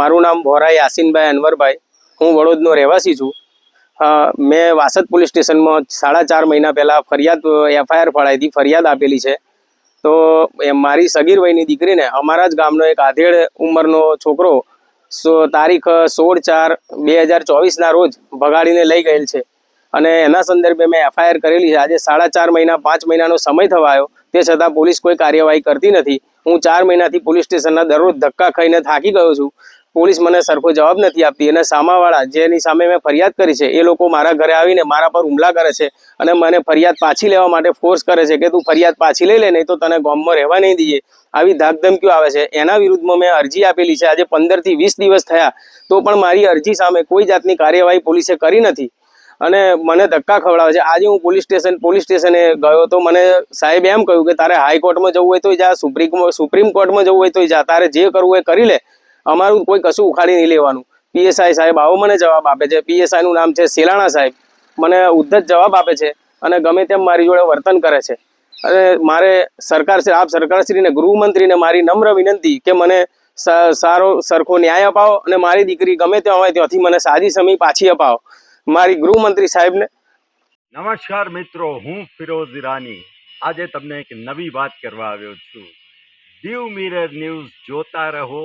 મારું નામ વોરા યાસીનભાઈ અનવરભાઈ. હું વડોદનો રહેવાસી છું. મેં વાસદ પોલીસ સ્ટેશનમાં સાડા ચાર મહિના પહેલાં ફરિયાદ, એફઆઈઆર ફળાઈ ફરિયાદ આપેલી છે. તો મારી સગીર વયની દીકરીને અમારા જ ગામનો એક આધેડ ઉંમરનો છોકરો તારીખ સોળ ચાર બે હજાર ચોવીસના રોજ ભગાડીને લઈ ગયેલ છે. અને એના સંદર્ભે મેં એફઆઈઆર કરેલી છે. આજે સાડા ચાર મહિના, પાંચ મહિનાનો સમય થવા આવ્યો તે છતાં પોલીસ કોઈ કાર્યવાહી કરતી નથી. હું ચાર મહિનાથી પોલીસ સ્ટેશનના દરરોજ ધક્કા ખાઈને થાકી ગયો છું. પોલીસ મને સરખો જવાબ નથી આપતી અને સામાવાળા જેની સામે મેં ફરિયાદ કરી છે એ લોકો મારા ઘરે આવીને મારા પર હુમલા કરે છે અને મને ફરિયાદ પાછી લેવા માટે ફોર્સ કરે છે કે તું ફરિયાદ પાછી લઈ લે, નહીં તો તને ગામમાં રહેવા નહીં દઈએ. આવી ધાકધમકીઓ આવે છે. એના વિરુદ્ધમાં મેં અરજી આપેલી છે. આજે પંદરથી વીસ દિવસ થયા. તો પણ મારી અરજી સામે કોઈ જાતની કાર્યવાહી પોલીસે કરી નથી. અને મને ધક્કા ખવડાવે છે. આજે હું પોલીસ સ્ટેશન, પોલીસ સ્ટેશને ગયો તો મને સાહેબ એમ કહ્યું કે તારે હાઈકોર્ટમાં જવું હોય તો જા, સુપ્રીમ સુપ્રીમ કોર્ટમાં જવું હોય તો જા. તારે જે કરવું હોય કરી લે. અમારું કોઈ કશું ઉખાડી નહીં લેવાનું. પીએસઆઈ સાહેબ આવો મને જવાબ આપે છે. પીએસઆઈનું નામ છે સેલાણા સાહેબ. મને ઉદ્ધત જવાબ આપે છે અને ગમે તેમ મારી જોડે વર્તન કરે છે. અને મારે સરકાર શ્રી, આપ સરકારશ્રીને, ગૃહમંત્રીને મારી નમ્ર વિનંતી કે મને સારો, સરખો ન્યાય અપાવો અને મારી દીકરી ગમે ત્યાં હોય ત્યાંથી મને સાજી સમય પાછી અપાવો. મારી ગૃહમંત્રી સાહેબને નમસ્કાર મિત્રો, હું ફિરોઝ ઈરાની. આજે તમને એક નવી વાત કરવા આવ્યો છું. દીવ મિરર ન્યૂઝ જોતા રહો